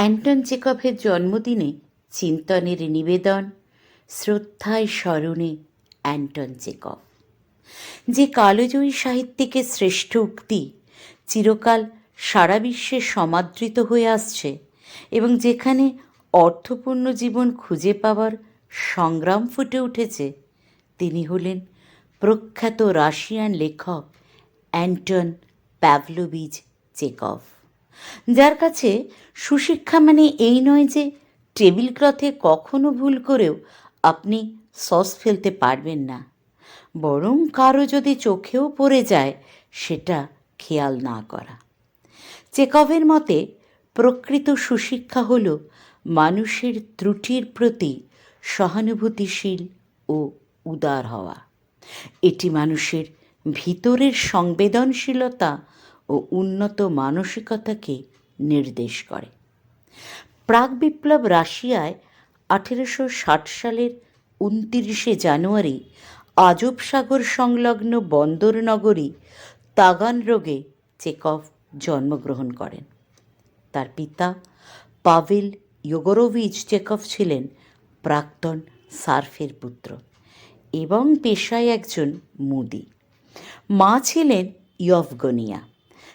Anton চেকভের জন্মদিনে চিন্তনের নিবেদন, শ্রদ্ধায় স্মরণে অ্যান্টন চেকভ যে কালজয়ী সাহিত্যিকের শ্রেষ্ঠ উক্তি চিরকাল সারা বিশ্বে সমাদৃত হয়ে আসছে এবং যেখানে অর্থপূর্ণ জীবন খুঁজে পাওয়ার সংগ্রাম ফুটে উঠেছে, তিনি হলেন প্রখ্যাত রাশিয়ান লেখক অ্যান্টন প্যাভলোভিচ চেকভ যার কাছে সুশিক্ষা মানে এই নয় যে টেবিল ক্লথে কখনো ভুল করেও আপনি সস ফেলতে পারবেন না। বরং কারও যদি চোখেও পড়ে যায়, সেটা খেয়াল না করা। চেকভের মতে, প্রকৃত সুশিক্ষা হল মানুষের ত্রুটির প্রতি সহানুভূতিশীল ও উদার হওয়া। এটি মানুষের ভিতরের সংবেদনশীলতা ও উন্নত মানসিকতাকে নির্দেশ করে। প্রাক বিপ্লব রাশিয়ায় আঠেরোশো ষাট সালের উনতিরিশে জানুয়ারি আজব সাগর সংলগ্ন বন্দর নগরী তাগান রোগে চেকভ জন্মগ্রহণ করেন। তার পিতা পাভেল ইয়োগোরোভিচ চেকভ ছিলেন প্রাক্তন সার্ফের পুত্র এবং পেশায় একজন মুদি। মা ছিলেন ইয়ফগনিয়া।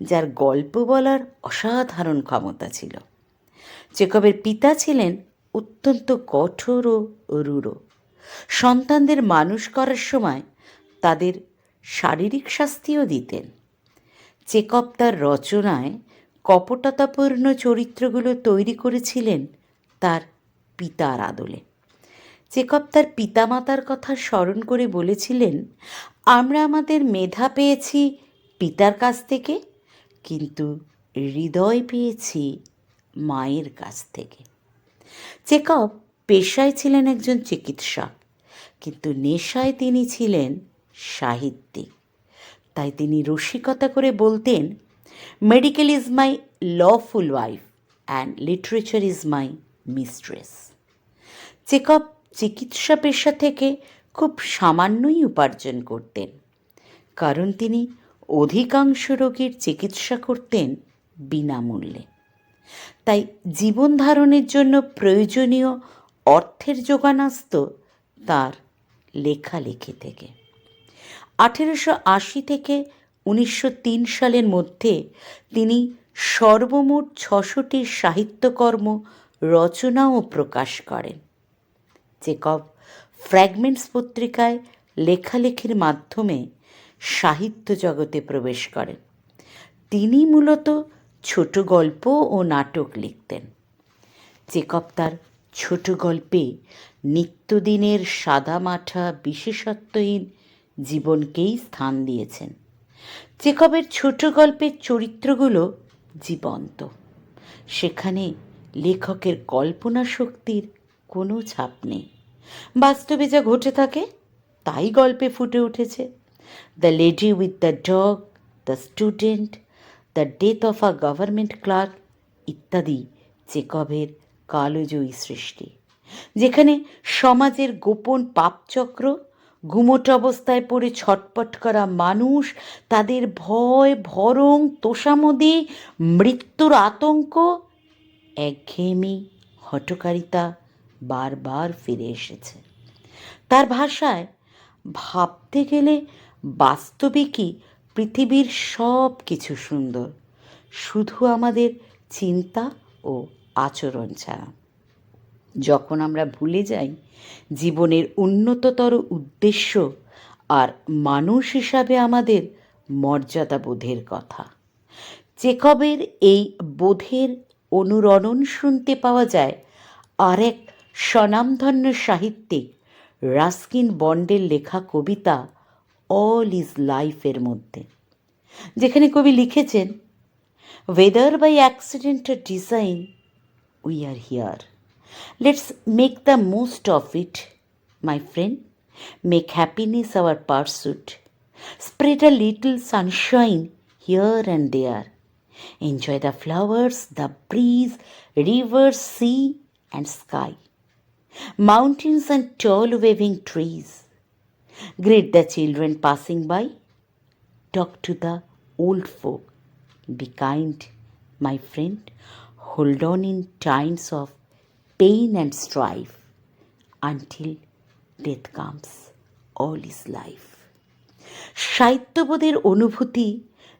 যার গল্প বলার অসাধারণ ক্ষমতা ছিল। চেকবের পিতা ছিলেন অত্যন্ত কঠোর ও রূঢ়। সন্তানদের মানুষ করার সময় তাদের শারীরিক শাস্তিও দিতেন। চেকব তার রচনায় কপটতাপূর্ণ চরিত্রগুলো তৈরি করেছিলেন তার পিতার আদলে। চেকব তার পিতামাতার কথা স্মরণ করে বলেছিলেন, আমরা আমাদের মেধা পেয়েছি পিতার কাছ থেকে কিন্তু হৃদয় পেয়েছি মায়ের কাছ থেকে। চেকব পেশায় ছিলেন একজন চিকিৎসক, কিন্তু নেশায় তিনি ছিলেন সাহিত্যিক। তাই তিনি রসিকতা করে বলতেন medical is my lawful wife and literature is my mistress Chekhov চিকিৎসা পেশা থেকে খুব সামান্যই উপার্জন করতেন, কারণ তিনি অধিকাংশ রোগীর চিকিৎসা করতেন বিনামূল্যে। তাই জীবন ধারণের জন্য প্রয়োজনীয় অর্থের যোগান আসত তার লেখালেখি থেকে। আঠেরোশো আশি থেকে উনিশশো তিন সালের মধ্যে তিনি সর্বমোট ছশোটি সাহিত্যকর্ম, রচনা ও প্রকাশ করেন। চেকভ ফ্র্যাগমেন্টস পত্রিকায় লেখালেখির মাধ্যমে সাহিত্য জগতে প্রবেশ করেন। তিনি মূলত ছোট গল্প ও নাটক লিখতেন। চেকব তার ছোট গল্পে নিত্যদিনের সাদামাঠা বিশেষত্বহীন জীবনকেই স্থান দিয়েছেন। চেকবের ছোট গল্পের চরিত্রগুলো জীবন্ত। সেখানে লেখকের কল্পনা শক্তির কোনো ছাপ নেই। বাস্তবে যা ঘটে থাকে, তাই গল্পে ফুটে উঠেছে। The lady with the dog the student the death of a government clerk ইত্যাদি। চেকবের কালোজয়ী সৃষ্টি। যেখানে সমাজের গোপন পাপচক্র ঘুমোট অবস্থায় পড়ে ছটপট করা মানুষ, তাদের ভয় ভরং তোষামদি, মৃত্যুর আতঙ্ক একঘেয়েমি হটকারিতা বারবার ফিরে এসেছে। তার ভাষায় ভাবতে গেলে বাস্তবিকই পৃথিবীর সব কিছু সুন্দর? শুধু আমাদের চিন্তা ও আচরণ ছাড়া। যখন আমরা ভুলে যাই, জীবনের উন্নততর উদ্দেশ্য আর মানুষ হিসাবে আমাদের মর্যাদা বোধের কথা। চেকবের এই বোধের অনুরণন শুনতে পাওয়া যায় আর এক স্বনামধন্য সাহিত্যিক রাস্কিন বন্ডের লেখা কবিতা অল ইজ লাইফের মধ্যে যেখানে কবি লিখেছেন whether by accident design we are here let's make the most of it my friend make happiness our pursuit spread a little sunshine here and there enjoy the flowers the breeze river sea and sky mountains and tall waving trees. Greet the children passing by. Talk to the old folk. Be kind, my friend. hold on in times of pain and strife until death comes all is life সাহিত্যবোধের অনুভূতি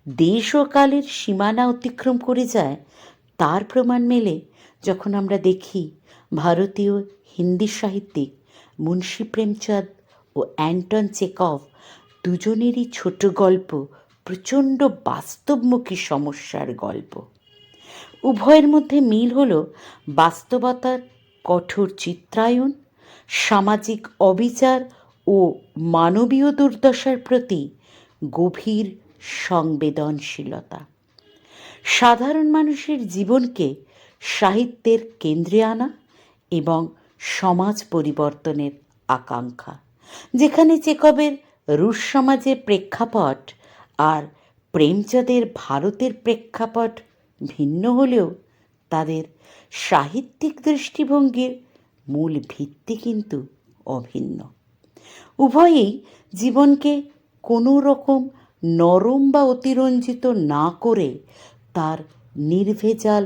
দেশ ও কালের সীমানা অতিক্রম করে যায় তার প্রমাণ মেলে যখন আমরা দেখি ভারতীয় হিন্দি সাহিত্যিক মুন্সী প্রেমচাঁদ ও অ্যান্টন চেকভ দুজনেরই ছোট গল্প, প্রচণ্ড বাস্তবমুখী সমস্যার গল্প। উভয়ের মধ্যে মিল হল বাস্তবতার কঠোর চিত্রায়ন সামাজিক অবিচার ও মানবীয় দুর্দশার প্রতি গভীর সংবেদনশীলতা। সাধারণ মানুষের জীবনকে সাহিত্যের কেন্দ্রে আনা এবং সমাজ পরিবর্তনের আকাঙ্ক্ষা। যেখানে চেকবের রুশ সমাজের প্রেক্ষাপট আর প্রেমচাঁদের ভারতের প্রেক্ষাপট ভিন্ন হলেও তাদের সাহিত্যিক দৃষ্টিভঙ্গির মূল ভিত্তি কিন্তু অভিন্ন। উভয়েই জীবনকে কোনো রকম নরম বা অতিরঞ্জিত না করে তার নির্ভেজাল,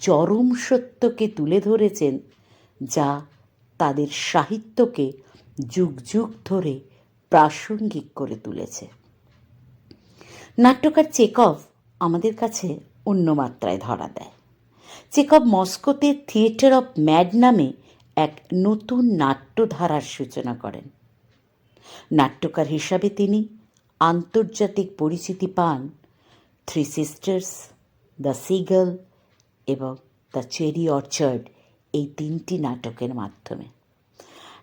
চরম সত্যকে তুলে ধরেছেন, যা তাদের সাহিত্যকে যুগ যুগ ধরে প্রাসঙ্গিক করে তুলেছে। নাট্যকার চেকভ আমাদের কাছে অন্য মাত্রায় ধরা দেয়। চেকভ মস্কোতে থিয়েটার অফ ম্যাড নামে এক নতুন নাট্যধারার সূচনা করেন। নাট্যকার হিসাবে তিনি আন্তর্জাতিক পরিচিতি পান থ্রি সিস্টার্স, দ্য সিগল এবং দ্য চেরি অর্চার্ড এই তিনটি নাটকের মাধ্যমে।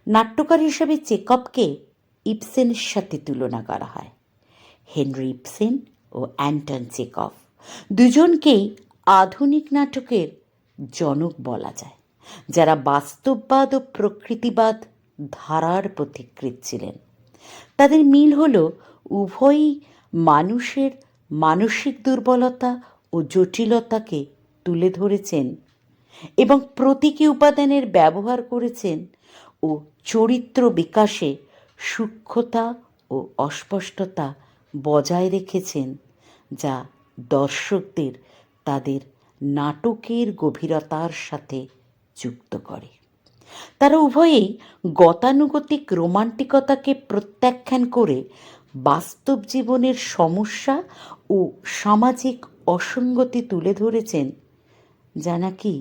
নাট্যকার হিসাবে চেকপকে ইপসেনের সাথে তুলনা করা হয়। হেনরি ইপসেন ও অ্যান্টন চেকভ দুজনকেই আধুনিক নাটকের জনক বলা যায়, যারা বাস্তববাদ ও প্রকৃতিবাদ ধারার পথিকৃৎ ছিলেন। তাদের মিল হল উভয়ই মানুষের মানসিক দুর্বলতা ও জটিলতাকে তুলে ধরেছেন এবং প্রতীকী উপাদানের ব্যবহার করেছেন ও চরিত্র বিকাশে সূক্ষ্মতা ও অস্পষ্টতা বজায় রেখেছেন, যা দর্শকদের তাদের নাটকের গভীরতার সাথে যুক্ত করে। তারা উভয়েই গতানুগতিক রোমান্টিকতাকে প্রত্যাখ্যান করে বাস্তব জীবনের সমস্যা ও সামাজিক অসঙ্গতি তুলে ধরেছেন, যা নাকি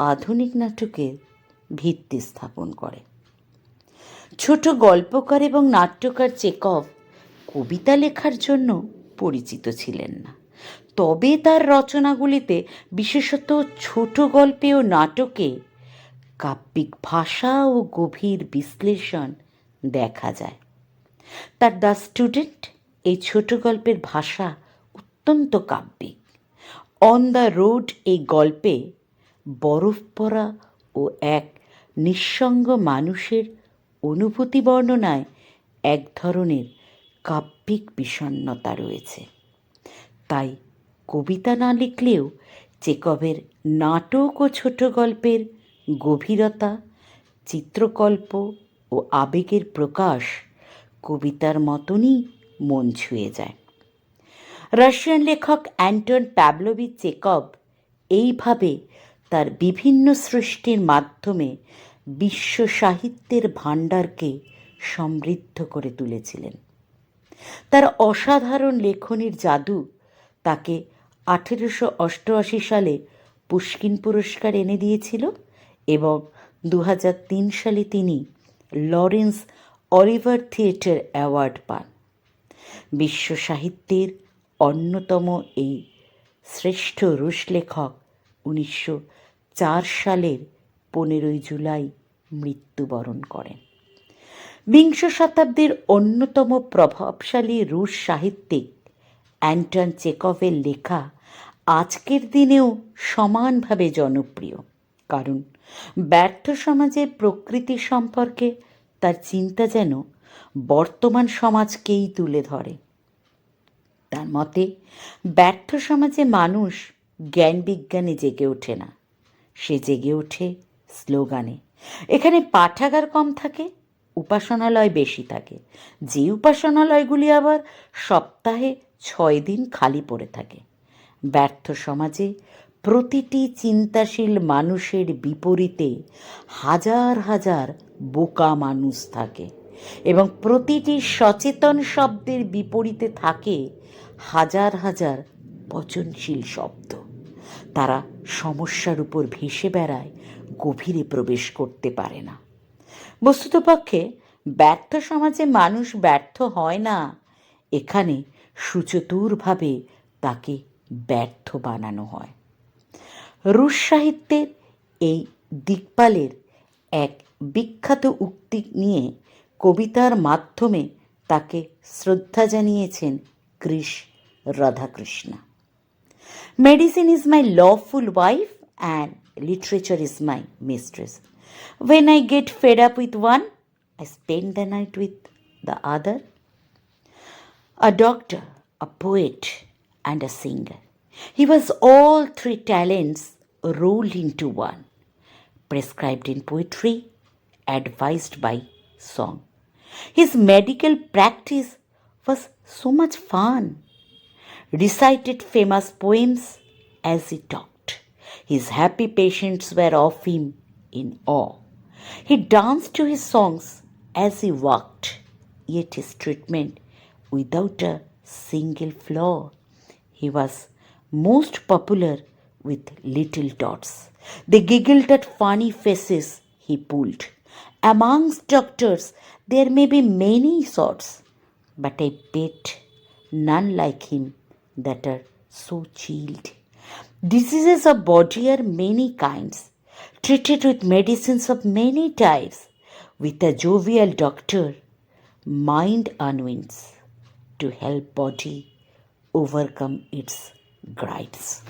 আধুনিক নাটকের ভিত্তি স্থাপন করে। ছোট গল্পকার এবং নাট্যকার চেকভ কবিতা লেখার জন্য পরিচিত ছিলেন না। তবে তার রচনাগুলিতে বিশেষত ছোট গল্পে ও নাটকে কাব্যিক ভাষা ও গভীর বিশ্লেষণ দেখা যায়। তার দ্য স্টুডেন্ট এই ছোট গল্পের ভাষা অত্যন্ত কাব্যিক। অন দ্য রোড এই গল্পে বরফ পড়া ও এক নিঃসঙ্গ মানুষের অনুভূতি বর্ণনায় এক ধরনের কাব্যিক বিষণ্নতা রয়েছে। তাই কবিতা না লিখলেও চেকবের নাটক ও ছোট গল্পের গভীরতা, চিত্রকল্প ও আবেগের প্রকাশ কবিতার মতনই মন ছুঁয়ে যায়। রাশিয়ান লেখক অ্যান্টন প্যাবলোভিচ চেকব এইভাবে তার বিভিন্ন সৃষ্টির মাধ্যমে বিশ্ব সাহিত্যের ভাণ্ডারকে সমৃদ্ধ করে তুলেছিলেন। তার অসাধারণ লেখনীর জাদু তাকে আঠেরোশো অষ্টআশি সালে পুষ্কিন পুরস্কার এনে দিয়েছিল এবং দু সালে তিনি লরেন্স অলিভার থিয়েটার অ্যাওয়ার্ড পান। বিশ্ব সাহিত্যের অন্যতম এই শ্রেষ্ঠ রুশ লেখক উনিশশো চার সালের পনেরোই জুলাই মৃত্যুবরণ করেন। বিংশ শতাব্দীর অন্যতম প্রভাবশালী রুশ সাহিত্যিক অ্যান্টন চেকভের লেখা আজকের দিনেও সমানভাবে জনপ্রিয়, কারণ ব্যর্থ সমাজের প্রকৃতি সম্পর্কে তার চিন্তা যেন বর্তমান সমাজকেই তুলে ধরে। তার মতে, ব্যর্থ সমাজে মানুষ জ্ঞান বিজ্ঞানে জেগে ওঠে না। সে জেগে ওঠে স্লোগানে। এখানে পাঠাগার কম থাকে, উপাসনালয় বেশি থাকে। যে উপাসনালয়গুলি আবার সপ্তাহে ছয় দিন খালি পড়ে থাকে। ব্যর্থ সমাজে প্রতিটি চিন্তাশীল মানুষের বিপরীতে হাজার হাজার বোকা মানুষ থাকে এবং প্রতিটি সচেতন শব্দের বিপরীতে থাকে হাজার হাজার পচনশীল শব্দ। তারা সমস্যার উপর ভেসে বেড়ায় গভীরে প্রবেশ করতে পারে না। বস্তুতপক্ষে ব্যর্থ সমাজে মানুষ ব্যর্থ হয় না। এখানে সুচতুরভাবে তাকে ব্যর্থ বানানো হয়। রুশ সাহিত্যের এই দিকপালের এক বিখ্যাত উক্তি নিয়ে কবিতার মাধ্যমে তাকে শ্রদ্ধা জানিয়েছেন কৃষ Radhakrishna. Medicine is my lawful wife and literature is my mistress. When I get fed up with one, I spend the night with the other. A doctor, a poet, and a singer. He was all three talents rolled into one, prescribed in poetry, advised by song. His medical practice was so much fun recited famous poems as he talked. His happy patients were of him in awe. He danced to his songs as he walked, yet his treatment without a single flaw. He was most popular with little dots. They giggled at funny faces he pulled. Amongst doctors, there may be many sorts, but I bet none like him that are so chilled. Diseases of body are many kinds, treated with medicines of many types. With a jovial doctor, mind unwinds to help body overcome its grites.